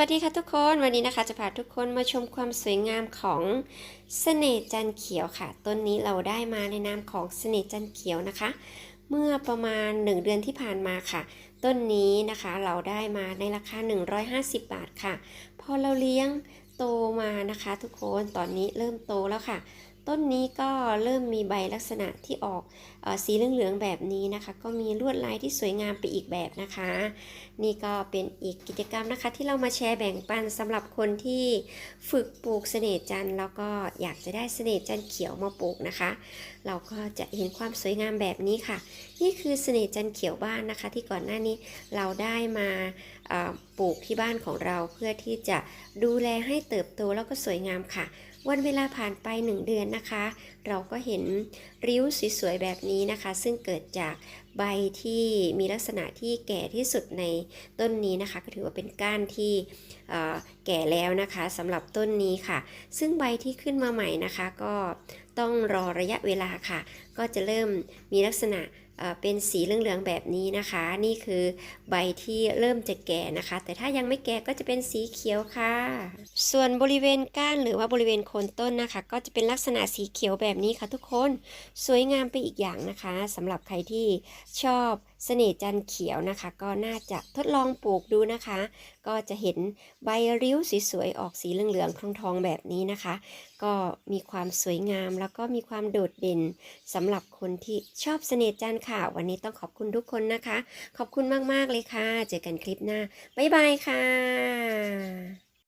วัสดีค่ะทุกคนวันนี้นะคะจะพาทุกคนมาชมความสวยงามของเสน่ห์จันเขียวค่ะ ต้นนี้เราได้มาในนามของเสน่ห์จันเขียวนะคะ เมื่อประมาณ 1 เดือนที่ผ่านมาค่ะ ต้นนี้นะคะเราได้มาในราคา 150 บาทค่ะ พอเราเลี้ยงโตมานะคะ ทุกคนตอนนี้เริ่มโตแล้วค่ะ ต้นนี้ก็เริ่มมีใบลักษณะที่ออกเออสีเหลืองๆแบบนี้นะคะ ก็มีลวดลายที่สวยงามไปอีกแบบนะคะ นี่ก็เป็นอีกกิจกรรมนะคะ ที่เรามาแชร์แบ่งปันสำหรับคนที่ฝึกปลูกเสน่ห์จันทร์แล้วก็อยากจะได้เสน่ห์จันทร์เขียวมาปลูกนะคะ เราก็จะเห็นความสวยงามแบบนี้ค่ะ นี่คือเสน่ห์จันทร์เขียวบ้านนะคะ ที่ก่อนหน้านี้เราได้มา ปลูกที่บ้านของเราเพื่อที่จะดูแลให้เติบโตแล้วก็สวยงามค่ะ วันเวลาผ่านไป 1 เดือนนะคะ เราก็เห็นริ้วสวยๆแบบนี้นะคะ ซึ่งเกิดจาก ใบที่มีลักษณะที่แก่ที่สุดในต้นนี้นะคะ ก็ถือว่าเป็นก้านที่แก่แล้วนะคะสำหรับต้นนี้ค่ะ ซึ่งใบที่ขึ้นมาใหม่นะคะ ก็ต้องรอระยะเวลาค่ะ ก็จะเริ่มมีลักษณะเอ่อเป็นสีเหลืองๆแบบนี้นะคะ นี่คือใบที่เริ่มจะแก่นะคะ แต่ถ้ายังไม่แก่ก็จะเป็นสีเขียวค่ะ ส่วนบริเวณก้านหรือว่าบริเวณโคนต้นนะคะ ก็จะเป็นลักษณะสีเขียวแบบนี้ค่ะทุกคนสวยงามไปอีกอย่างนะคะสำหรับใครที่ชอบเสน่จันเขียวนะคะ ก็น่าจะทดลองปลูกดูนะคะ ก็จะเห็นใบริ้วสวยๆออกสีเหลืองๆทองๆแบบนี้นะคะ ก็มีความสวยงามแล้วก็มีความโดดเด่นสำหรับคนที่ชอบเสน่จันค่ะ วันนี้ต้องขอบคุณทุกคนนะคะ ขอบคุณมากๆเลยค่ะ เจอกันคลิปหน้าบ๊ายบายค่ะ